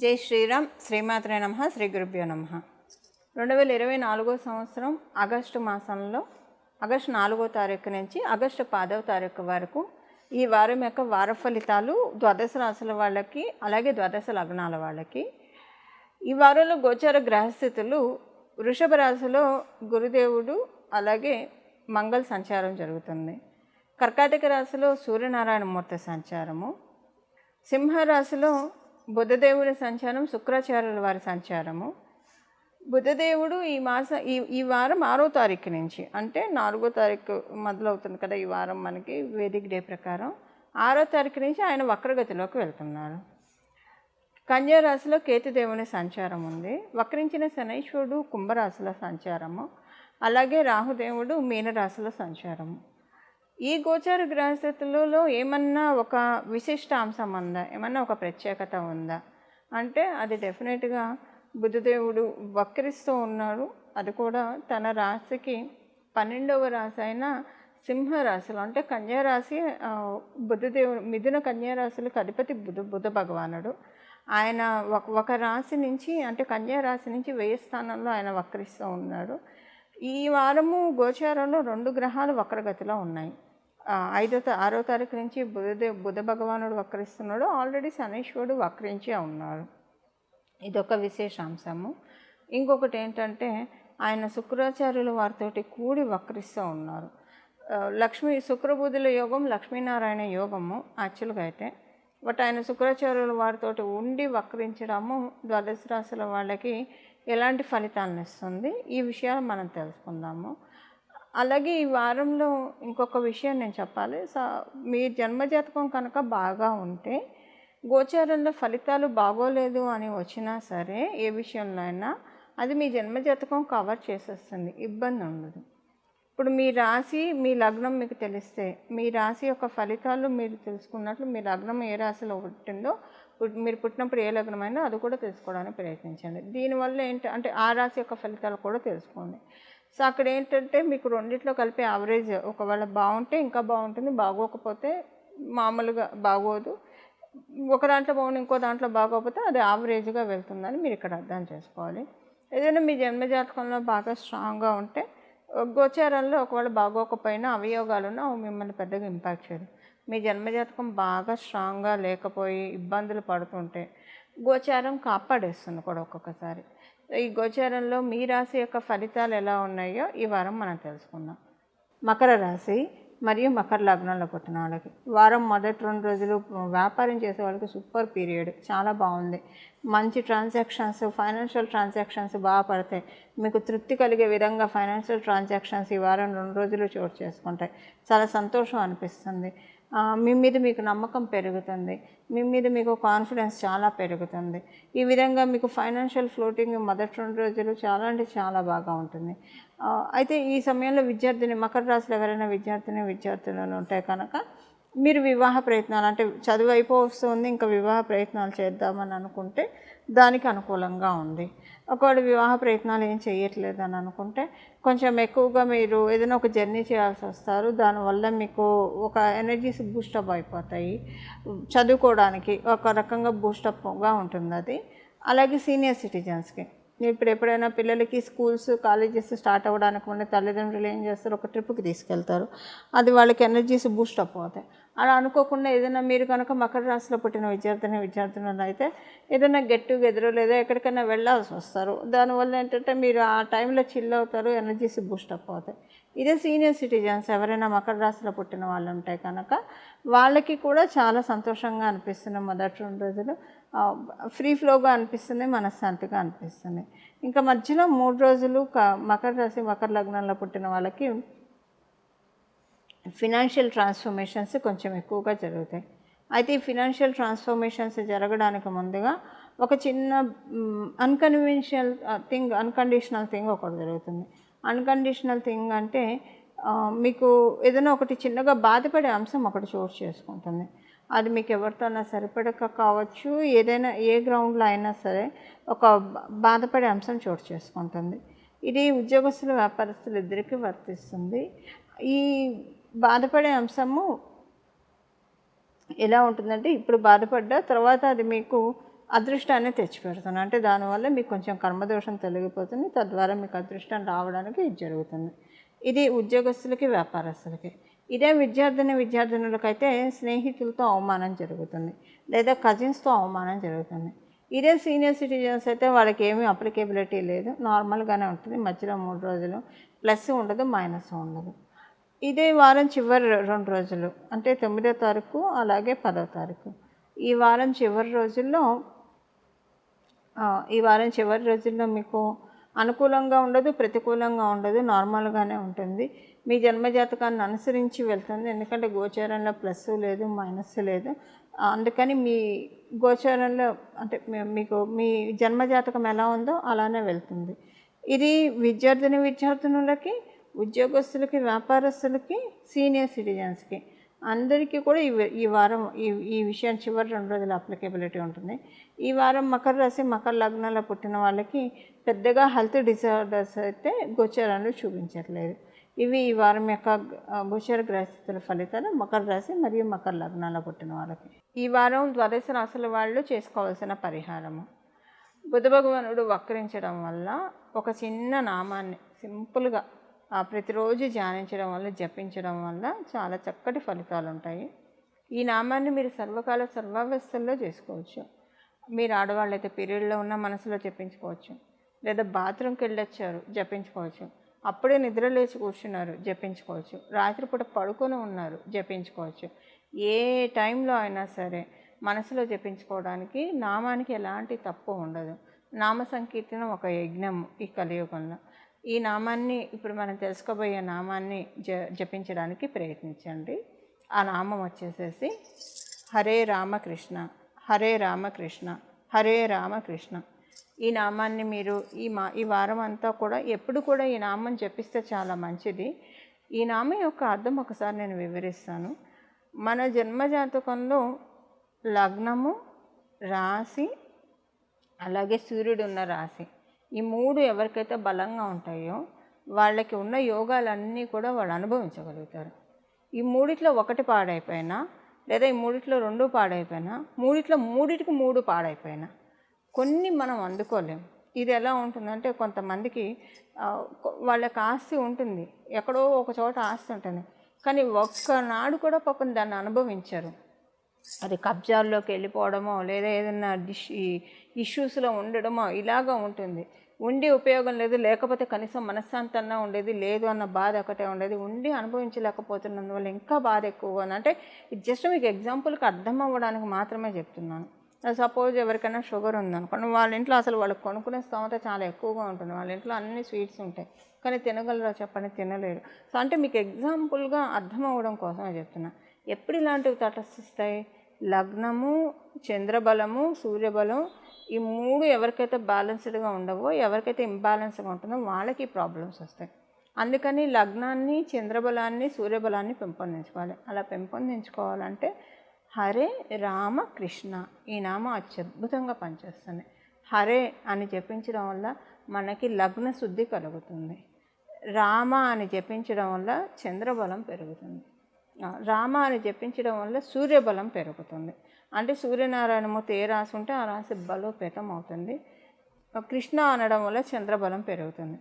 జై శ్రీరామ్ శ్రీమాత్రే నమ శ్రీ గురుభ్యో నమ. రెండు వేల ఇరవై నాలుగో సంవత్సరం ఆగస్టు మాసంలో ఆగస్టు నాలుగో తారీఖు నుంచి ఆగస్టు పదవ తారీఖు వరకు ఈ వారం యొక్క వార ఫలితాలు ద్వాదశ రాశుల వాళ్ళకి అలాగే ద్వాదశ లగ్నాల వాళ్ళకి. ఈ వారంలో గోచార గ్రహస్థితులు వృషభ రాశిలో గురుదేవుడు అలాగే మంగళ సంచారం జరుగుతుంది. కర్కాటక రాశిలో సూర్యనారాయణమూర్తి సంచారము. సింహరాశిలో బుధదేవుడి సంచారం శుక్రాచార్యుల వారి సంచారము. బుధదేవుడు ఈ మాస ఈ ఈ వారం ఆరో తారీఖు నుంచి అంటే నాలుగో తారీఖు మొదలవుతుంది కదా ఈ వారం మనకి వేదిక డే ప్రకారం. ఆరో తారీఖు నుంచి ఆయన వక్రగతిలోకి వెళ్తున్నారు. కన్యారాశిలో కేతుదేవుని సంచారం ఉంది. వక్రించిన శనైశ్వరుడు కుంభరాశిలో సంచారము. అలాగే రాహుదేవుడు మీనరాశిలో సంచారము. ఈ గోచార గ్రహస్థితులలో ఏమన్నా ఒక విశిష్ట అంశం ఉందా? ఏమన్నా ఒక ప్రత్యేకత ఉందా? అంటే అది డెఫినెట్గా బుద్ధదేవుడు వక్రిస్తూ ఉన్నాడు. అది కూడా తన రాశికి పన్నెండవ రాశి అయిన సింహరాశిలో. అంటే కన్యారాశి ఆ, బుద్ధదేవుడు మిథున కన్యారాశులకు అధిపతి బుధ బుధ భగవానుడు. ఆయన ఒక ఒక రాశి నుంచి అంటే కన్యారాశి నుంచి వెయ్యి స్థానంలో ఆయన వక్రిస్తూ ఉన్నాడు. ఈ వారము గోచారంలో రెండు గ్రహాలు వక్రగతిలో ఉన్నాయి. ఐదో ఆరో తారీఖు నుంచి బుధదే బుధ భగవానుడు వక్రిస్తున్నాడు ఆల్రెడీ శనీశ్వరుడు వక్రించే ఉన్నారు. ఇదొక విశేషాంశము. ఇంకొకటి ఏంటంటే ఆయన శుక్రాచార్యుల వారితోటి కూడి వక్రిస్తూ ఉన్నారు. లక్ష్మీ శుక్రబుధుల యోగం లక్ష్మీనారాయణ యోగము యాక్చువల్గా అయితే బట్ ఆయన శుక్రాచార్యుల వారితోటి ఉండి వక్రించడము ద్వాదశ రాశుల వాళ్ళకి ఎలాంటి ఫలితాలను ఇస్తుంది? ఈ విషయాలు మనం తెలుసుకుందాము. అలాగే ఈ వారంలో ఇంకొక విషయం నేను చెప్పాలి. సా మీ జన్మజాతకం కనుక బాగా ఉంటే గోచారంలో ఫలితాలు బాగోలేదు అని వచ్చినా సరే ఏ విషయంలో అయినా అది మీ జన్మజాతకం కవర్ చేసేస్తుంది. ఇబ్బంది ఉండదు. ఇప్పుడు మీ రాశి మీ లగ్నం మీకు తెలిస్తే మీ రాశి యొక్క ఫలితాలు మీరు తెలుసుకున్నట్లు మీ లగ్నం ఏ రాశిలో పుట్టిందో మీరు పుట్టినప్పుడు ఏ లగ్నమైనా అది కూడా తెలుసుకోవడానికి ప్రయత్నించండి. దీనివల్ల ఏంటి అంటే ఆ రాశి యొక్క ఫలితాలు కూడా తెలుసుకోండి. సో అక్కడ ఏంటంటే మీకు రెండిట్లో కలిపి యావరేజ్ ఒకవేళ బాగుంటే ఇంకా బాగుంటుంది బాగోకపోతే మామూలుగా బాగోదు. ఒక దాంట్లో బాగుండి ఇంకో దాంట్లో బాగోకపోతే అది యావరేజ్గా వెళ్తుందని మీరు ఇక్కడ అర్థం చేసుకోవాలి. ఏదైనా మీ జన్మజాతకంలో బాగా స్ట్రాంగ్గా ఉంటే గోచారంలో ఒకవేళ బాగోకపోయినా అవయోగాలున్నా అవి మిమ్మల్ని పెద్దగా ఇంపాక్ట్ చేయదు. మీ జన్మజాతకం బాగా స్ట్రాంగ్గా లేకపోయి ఇబ్బందులు పడుతుంటే గోచారం కాపాడేస్తుంది కూడా ఒక్కొక్కసారి. ఈ గోచారంలో మీ రాశి యొక్క ఫలితాలు ఎలా ఉన్నాయో ఈ వారం మనం తెలుసుకుందాం. మకర రాశి మరియు మకర లగ్నంలో పుట్టిన వాళ్ళకి. వారం మొదటి రెండు రోజులు వ్యాపారం చేసే వాళ్ళకి సూపర్ పీరియడ్. చాలా బాగుంది. మంచి ట్రాన్సాక్షన్స్ ఫైనాన్షియల్ ట్రాన్సాక్షన్స్ బాగా పడతాయి. మీకు తృప్తి కలిగే విధంగా ఫైనాన్షియల్ ట్రాన్సాక్షన్స్ ఈ వారం రెండు రోజులు చోటు చేసుకుంటాయి. చాలా సంతోషం అనిపిస్తుంది. మీ మీద మీకు నమ్మకం పెరుగుతుంది. మీ మీద మీకు కాన్ఫిడెన్స్ చాలా పెరుగుతుంది. ఈ విధంగా మీకు ఫైనాన్షియల్ ఫ్లోటింగ్ మొదటి రెండు రోజులు చాలా అంటే చాలా బాగా ఉంటుంది. అయితే ఈ సమయంలో విద్యార్థిని మకర రాశిలో ఎవరైనా విద్యార్థిని విద్యార్థులను ఉంటే కనుక మీరు వివాహ ప్రయత్నాలు అంటే చదువు అయిపోతుంది ఇంకా వివాహ ప్రయత్నాలు చేద్దామని అనుకుంటే దానికి అనుకూలంగా ఉంది. ఒకవేళ వివాహ ప్రయత్నాలు ఏం చేయట్లేదు అని అనుకుంటే కొంచెం ఎక్కువగా మీరు ఏదైనా ఒక జర్నీ చేయాల్సి వస్తారు. దానివల్ల మీకు ఒక ఎనర్జీస్ బూస్టప్ అయిపోతాయి. చదువుకోవడానికి ఒక రకంగా బూస్టప్గా ఉంటుంది అది. అలాగే సీనియర్ సిటిజన్స్కి ఇప్పుడు ఎప్పుడైనా పిల్లలకి స్కూల్స్ కాలేజెస్ స్టార్ట్ అవ్వడానికి ముందే తల్లిదండ్రులు ఏం చేస్తారు? ఒక ట్రిప్కి తీసుకెళ్తారు. అది వాళ్ళకి ఎనర్జీస్ బూస్ట్ అప్ అవుతాయి. అలా అనుకోకుండా ఏదైనా మీరు కనుక మకర రాశిలో పుట్టిన విద్యార్థిని విద్యార్థులను అయితే ఏదైనా గెట్ టుగెదర్ లేదా ఎక్కడికైనా వెళ్ళాల్సి వస్తారు. దానివల్ల ఏంటంటే మీరు ఆ టైంలో చిల్ అవుతారు ఎనర్జీస్ బూస్ట్ అప్ అవుతాయి. ఇదే సీనియర్ సిటిజన్స్ ఎవరైనా మకర రాశిలో పుట్టిన వాళ్ళు ఉంటాయి కనుక వాళ్ళకి కూడా చాలా సంతోషంగా అనిపిస్తుంది మొదటి రెండు రోజులు ఫ్రీ ఫ్లోగా అనిపిస్తుంది మనశ్శాంతిగా అనిపిస్తుంది. ఇంకా మధ్యలో మూడు రోజులు క- మకర రాశి మకర లగ్నంలో పుట్టిన వాళ్ళకి ఫినాన్షియల్ ట్రాన్స్ఫర్మేషన్స్ కొంచెం ఎక్కువగా జరుగుతాయి. అయితే ఈ ఫినాన్షియల్ ట్రాన్స్ఫర్మేషన్స్ జరగడానికి ముందుగా ఒక చిన్న అన్కన్వెన్షనల్ థింగ్ అన్కండిషనల్ థింగ్ ఒకటి జరుగుతుంది. అన్కండిషనల్ థింగ్ అంటే మీకు ఏదైనా ఒకటి చిన్నగా బాధపడే అంశం ఒకటి చోటు చేసుకుంటుంది. అది మీకు ఎవరితోనైనా సరిపడక కావచ్చు ఏదైనా ఏ గ్రౌండ్లో అయినా సరే ఒక బాధపడే అంశం చోటు చేసుకుంటుంది. ఇది ఉద్యోగస్తులు వ్యాపారస్తులు ఇద్దరికీ వర్తిస్తుంది. ఈ బాధపడే అంశము ఎలా ఉంటుందంటే ఇప్పుడు బాధపడ్డా తర్వాత అది మీకు అదృష్టాన్ని తెచ్చిపెడుతుంది. అంటే దానివల్ల మీకు కొంచెం కర్మదోషం తొలగిపోతుంది. తద్వారా మీకు అదృష్టం రావడానికి ఇది జరుగుతుంది. ఇది ఉద్యోగస్తులకి వ్యాపారస్తులకి. ఇదే విద్యార్థిని విద్యార్థినులకైతే స్నేహితులతో అవమానం జరుగుతుంది. లేదా కజిన్స్తో అవమానం జరుగుతుంది. ఇదే సీనియర్ సిటిజన్స్ అయితే వాళ్ళకి ఏమీ అప్లికేబిలిటీ లేదు. నార్మల్గానే ఉంటుంది. మధ్యలో మూడు రోజులు. ప్లస్ ఉండదు మైనస్ ఉండదు. ఇదే వారం చివరి రెండు రోజులు. అంటే తొమ్మిదో తారీఖు అలాగే పదో తారీఖు. ఈ వారం చివరి రోజుల్లో ఈ వారం చివరి రోజుల్లో మీకు అనుకూలంగా ఉండదు ప్రతికూలంగా ఉండదు నార్మల్గానే ఉంటుంది. మీ జన్మజాతకాన్ని అనుసరించి వెళ్తుంది. ఎందుకంటే గోచారంలో ప్లస్ లేదు మైనస్ లేదు. అందుకని మీ గోచారంలో అంటే మీకు మీ జన్మజాతకం ఎలా ఉందో అలానే వెళ్తుంది. ఇది విద్యార్థిని విద్యార్థినులకి ఉద్యోగస్తులకి వ్యాపారస్తులకి సీనియర్ సిటిజన్స్కి అందరికీ కూడా ఈ ఈ వారం ఈ ఈ విషయం చివరి రెండు రోజుల అప్లికేబిలిటీ ఉంటుంది. ఈ వారం మకర రాశి మకర లగ్నంలో పుట్టిన వాళ్ళకి పెద్దగా హెల్త్ డిజార్డర్స్ అయితే గోచరాలు చూపించట్లేదు. ఇవి ఈ వారం యొక్క ఆ, గోచర గ్రహస్థితుల ఫలితాలు మకర రాశి మరియు మకర లగ్నాల పుట్టిన వాళ్ళకి. ఈ వారం ద్వాదశ రాశుల వాళ్ళు చేసుకోవాల్సిన పరిహారము. బుధ భగవానుడు వక్రించడం వల్ల ఒక చిన్న నామాన్ని సింపుల్గా ఆ, ప్రతిరోజు ధ్యానించడం వల్ల జపించడం వల్ల చాలా చక్కటి ఫలితాలు ఉంటాయి. ఈ నామాన్ని మీరు సర్వకాల సర్వావస్థల్లో చేసుకోవచ్చు. మీరు ఆడవాళ్ళు అయితే పీరియడ్లో ఉన్న మనసులో జపించుకోవచ్చు. లేదా బాత్రూమ్కి వెళ్ళొచ్చారు జపించుకోవచ్చు. అప్పుడే నిద్ర లేచి కూర్చున్నారు జపించుకోవచ్చు. రాత్రిపూట పడుకొని ఉన్నారు జపించుకోవచ్చు. ఏ టైంలో అయినా సరే మనసులో జపించుకోవడానికి నామానికి ఎలాంటి తప్పు ఉండదు. నామ సంకీర్తనం ఒక యజ్ఞం ఈ కలియుగంలో. ఈ నామాన్ని ఇప్పుడు మనం తెలుసుకోబోయే నామాన్ని జ జపించడానికి ప్రయత్నించండి. ఆ నామం వచ్చేసేసి హరే రామకృష్ణ హరే రామకృష్ణ హరే రామకృష్ణ. ఈ నామాన్ని మీరు ఈ మా ఈ వారం అంతా కూడా ఎప్పుడు కూడా ఈ నామం జపిస్తే చాలా మంచిది. ఈ నామం యొక్క అర్థం ఒకసారి నేను వివరిస్తాను. మన జన్మజాతకంలో లగ్నము రాశి అలాగే సూర్యుడు ఉన్న రాశి. ఈ మూడు ఎవరికైతే బలంగా ఉంటాయో వాళ్ళకి ఉన్న యోగాలన్నీ కూడా వాళ్ళు అనుభవించగలుగుతారు. ఈ మూడిట్లో ఒకటి పాడైపోయినా లేదా ఈ మూడిట్లో రెండు పాడైపోయినా మూడిట్లో మూడిటికి మూడు పాడైపోయినా కొన్ని మనం అందుకోలేం. ఇది ఎలా ఉంటుందంటే కొంతమందికి వాళ్ళకి ఆస్తి ఉంటుంది. ఎక్కడో ఒక చోట ఆస్తి ఉంటుంది. కానీ ఒక్కనాడు కూడా పాపం దాన్ని అనుభవించరు. అది కబ్జాల్లోకి వెళ్ళిపోవడమో లేదా ఏదైనా డిష్ ఇష్యూస్లో ఉండడమో ఇలాగా ఉంటుంది. ఉండి ఉపయోగం లేదు లేకపోతే కనీసం మనశ్శాంతంగా ఉండేది లేదు అన్న బాధ ఒకటే ఉండేది. ఉండి అనుభవించలేకపోతున్నందువల్ల ఇంకా బాధ ఎక్కువగా ఉంది. అంటే ఇది జస్ట్ మీకు ఎగ్జాంపుల్కి అర్థం అవ్వడానికి మాత్రమే చెప్తున్నాను. సపోజ్ ఎవరికైనా షుగర్ ఉందనుకోండి వాళ్ళ ఇంట్లో అసలు వాళ్ళకి కొనుక్కునే స్తోమత చాలా ఎక్కువగా ఉంటుంది. వాళ్ళ ఇంట్లో అన్ని స్వీట్స్ ఉంటాయి. కానీ తినగలరా చెప్పని తినలేరు. సో అంటే మీకు ఎగ్జాంపుల్గా అర్థం అవ్వడం కోసమే చెప్తున్నా. ఎప్పుడు ఇలాంటివి తటస్థిస్తాయి? లగ్నము చంద్రబలము సూర్యబలం ఈ మూడు ఎవరికైతే బ్యాలెన్స్డ్గా ఉండవో ఎవరికైతే ఇంబ్యాలెన్స్గా ఉంటుందో వాళ్ళకి ప్రాబ్లమ్స్ వస్తాయి. అందుకని లగ్నాన్ని చంద్రబలాన్ని సూర్యబలాన్ని పెంపొందించుకోవాలి. అలా పెంపొందించుకోవాలంటే హరే రామ కృష్ణ ఈ నామం అత్యద్భుతంగా పనిచేస్తుంది. హరే అని జపించడం వల్ల మనకి లగ్న శుద్ధి కలుగుతుంది. రామ అని జపించడం వల్ల చంద్రబలం పెరుగుతుంది. రామ అని జపించడం వల్ల సూర్యబలం పెరుగుతుంది. అంటే సూర్యనారాయణమూర్తి ఏ రాసి ఉంటే ఆ రాశి బలోపేతం అవుతుంది. కృష్ణ అనడం వల్ల చంద్రబలం పెరుగుతుంది.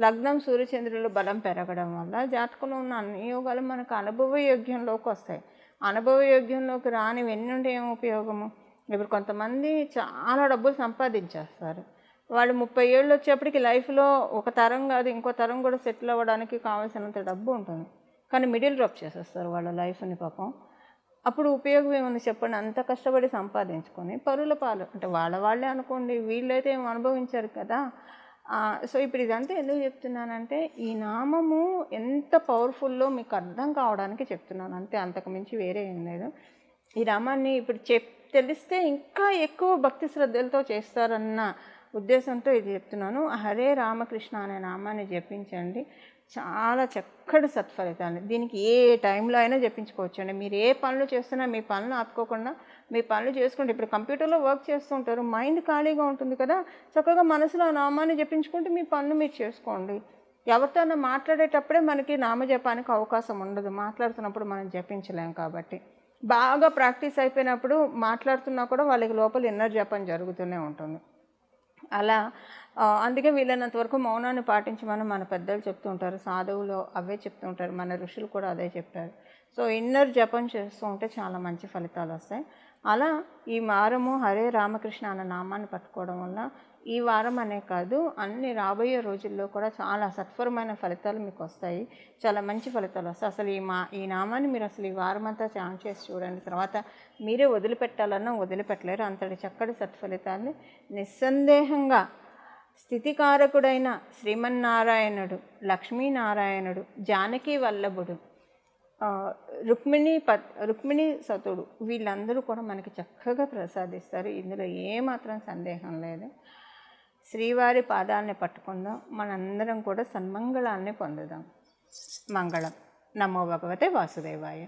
లగ్నం సూర్యచంద్రుల బలం పెరగడం వల్ల జాతకంలో ఉన్న అన్ని యోగాలు మనకు అనుభవయోగ్యంలోకి వస్తాయి. అనుభవయోగ్యంలోకి రాని వెన్నుంటే ఉంటే ఏం ఉపయోగము? ఇప్పుడు కొంతమంది చాలా డబ్బులు సంపాదించేస్తారు. వాళ్ళు ముప్పై ఏళ్ళు వచ్చేప్పటికి లైఫ్లో ఒక తరం కాదు ఇంకో తరం కూడా సెటిల్ అవ్వడానికి కావాల్సినంత డబ్బు ఉంటుంది. కానీ మిడిల్ డ్రాప్ చేసేస్తారు వాళ్ళ లైఫ్ని పాపం. అప్పుడు ఉపయోగం ఏముంది చెప్పండి? అంత కష్టపడి సంపాదించుకొని పరుల పాలు అంటే వాళ్ళ వాళ్ళే అనుకోండి వీళ్ళైతే ఏం అనుభవించారు కదా? సో ఇప్పుడు ఇదంతా ఎందుకు చెప్తున్నానంటే ఈ నామము ఎంత పవర్ఫుల్లో మీకు అర్థం కావడానికి చెప్తున్నాను. అంతే అంతకు మించి వేరే ఏం లేదు. ఈ నామాన్ని ఇప్పుడు చెప్ తెలిస్తే ఇంకా ఎక్కువ భక్తి శ్రద్ధలతో చేస్తారన్న ఉద్దేశంతో ఇది చెప్తున్నాను. హరే రామకృష్ణ అనే నామాన్ని జపించండి. చాలా చక్కటి సత్ఫలితాలు. దీనికి ఏ టైంలో అయినా జపించుకోవచ్చండి మీరు ఏ పనులు చేస్తున్నా మీ పనులు ఆపుకోకుండా మీ పనులు చేసుకుంటే ఇప్పుడు కంప్యూటర్లో వర్క్ చేస్తుంటారు మైండ్ ఖాళీగా ఉంటుంది కదా చక్కగా మనసులో ఆ నామాన్ని జపించుకుంటే మీ పనులు మీరు చేసుకోండి. ఎవరితోనో మాట్లాడేటప్పుడే మనకి నామజపానికి అవకాశం ఉండదు. మాట్లాడుతున్నప్పుడు మనం జపించలేం కాబట్టి. బాగా ప్రాక్టీస్ అయిపోయినప్పుడు మాట్లాడుతున్నా కూడా వాళ్ళకి లోపల ఇన్నర్ జపం జరుగుతూనే ఉంటుంది. అలా అందుకే వీలైనంత వరకు మౌనాన్ని పాటించమని మన పెద్దలు చెప్తూ ఉంటారు. సాధువులు అవే చెప్తూ ఉంటారు. మన ఋషులు కూడా అదే చెప్పారు. సో ఇన్నర్ జపం చేస్తూ ఉంటే చాలా మంచి ఫలితాలు వస్తాయి. అలా ఈ వారము హరే రామకృష్ణ అన్న నామాన్ని పట్టుకోవడం వల్ల ఈ వారం అనే కాదు అన్ని రాబోయే రోజుల్లో కూడా చాలా సత్వరమైన ఫలితాలు మీకు వస్తాయి. చాలా మంచి ఫలితాలు వస్తాయి. అసలు ఈ మా ఈ నామాన్ని మీరు అసలు ఈ వారం అంతా ఛాన్ చేసి చూడండి. తర్వాత మీరే వదిలిపెట్టాలన్నా వదిలిపెట్టలేరు. అంతటి చక్కటి సత్ఫలితాన్ని నిస్సందేహంగా స్థితికారకుడైన శ్రీమన్నారాయణుడు లక్ష్మీనారాయణుడు జానకి వల్లభుడు రుక్మిణి పత్ రుక్మిణి సతుడు వీళ్ళందరూ కూడా మనకి చక్కగా ప్రసాదిస్తారు. ఇందులో ఏమాత్రం సందేహం లేదు. శ్రీవారి పాదాలని పట్టుకుందాం. మనందరం కూడా సన్మంగళాన్ని పొందుదాం. మంగళం. నమో భగవతే వాసుదేవాయ.